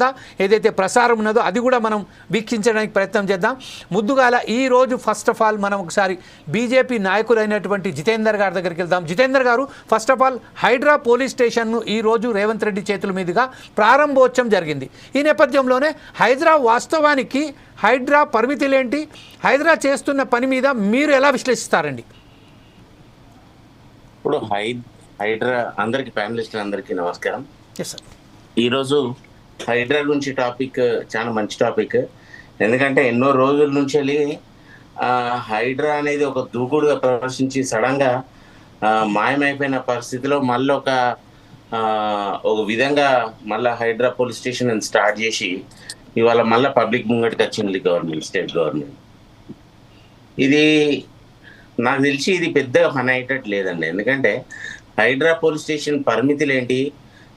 భాగంగా ఏదైతే ప్రసారం ఉన్నదో అది కూడా మనం వీక్షించడానికి ప్రయత్నం చేద్దాం. ముద్దుగాల ఈ రోజు ఫస్ట్ ఆఫ్ ఆల్ మనం ఒకసారి బీజేపీ నాయకులైనటువంటి జితేందర్ గారి దగ్గరికి వెళ్దాం. Jitender garu first of all Hydraa police స్టేషన్ను ఈ రోజు రేవంత్ రెడ్డి చేతుల మీదుగా ప్రారంభోత్సవం జరిగింది. ఈ నేపథ్యంలోనే హైడ్రా వాస్తవానికి హైడ్రా పరిమితులేంటి? హైడ్రా చేస్తున్న పని మీద మీరు ఎలా విశ్లేషిస్తారండి? ఇప్పుడు హై హైడ్రా అందరికి ప్యానలిస్ట్ అందరికి నమస్కారం. ఈరోజు హైడ్రా గురించి టాపిక్ చాలా మంచి టాపిక్. ఎందుకంటే ఎన్నో రోజుల నుంచి వెళ్ళి హైడ్రా అనేది ఒక దూకుడుగా ప్రదర్శించి సడన్గా మాయమైపోయిన పరిస్థితిలో మళ్ళీ ఒక ఒక విధంగా మళ్ళీ హైడ్రా పోలీస్ స్టేషన్ స్టార్ట్ చేసి ఇవాళ మళ్ళీ పబ్లిక్ ముంగటికి వచ్చింది గవర్నమెంట్ స్టేట్ గవర్నమెంట్. ఇది నాకు తెలిసి ఇది పెద్దగా పని అయ్యేటట్టు లేదండి. ఎందుకంటే హైడ్రా పోలీస్ స్టేషన్ పరిమితులు ఏంటి?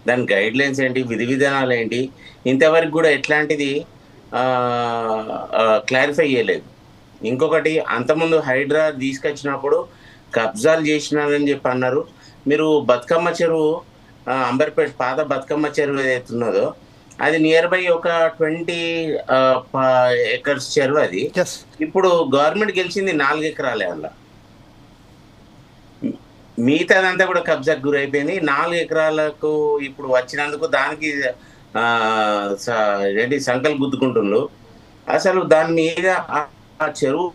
దాని గైడ్ లైన్స్ ఏంటి విధి విధానాలు ఏంటి ఇంతవరకు కూడా ఎట్లాంటిది క్లారిఫై చేయలేదు. ఇంకొకటి అంతకుముందు హైడ్రా తీసుకొచ్చినప్పుడు కబ్జాలు చేసినారని చెప్పి అన్నారు. మీరు బతుకమ్మ చెరువు అంబర్పేట పాత బతుకమ్మ చెరువు ఏదైతే ఉన్నదో అది నియర్ బై ఒక ట్వంటీ ఎకర్స్ చెరువు అది. ఇప్పుడు గవర్నమెంట్ గెలిచింది నాలుగు ఎకరాలే అలా మిగతాదంతా కూడా కబ్జాకు గురైపోయింది. నాలుగు ఎకరాలకు ఇప్పుడు వచ్చినందుకు దానికి ఆ, స- ఏంటి సంకల్ గుద్దుకుంటుండ్రు అసలు దాని మీద ఆ చెరువు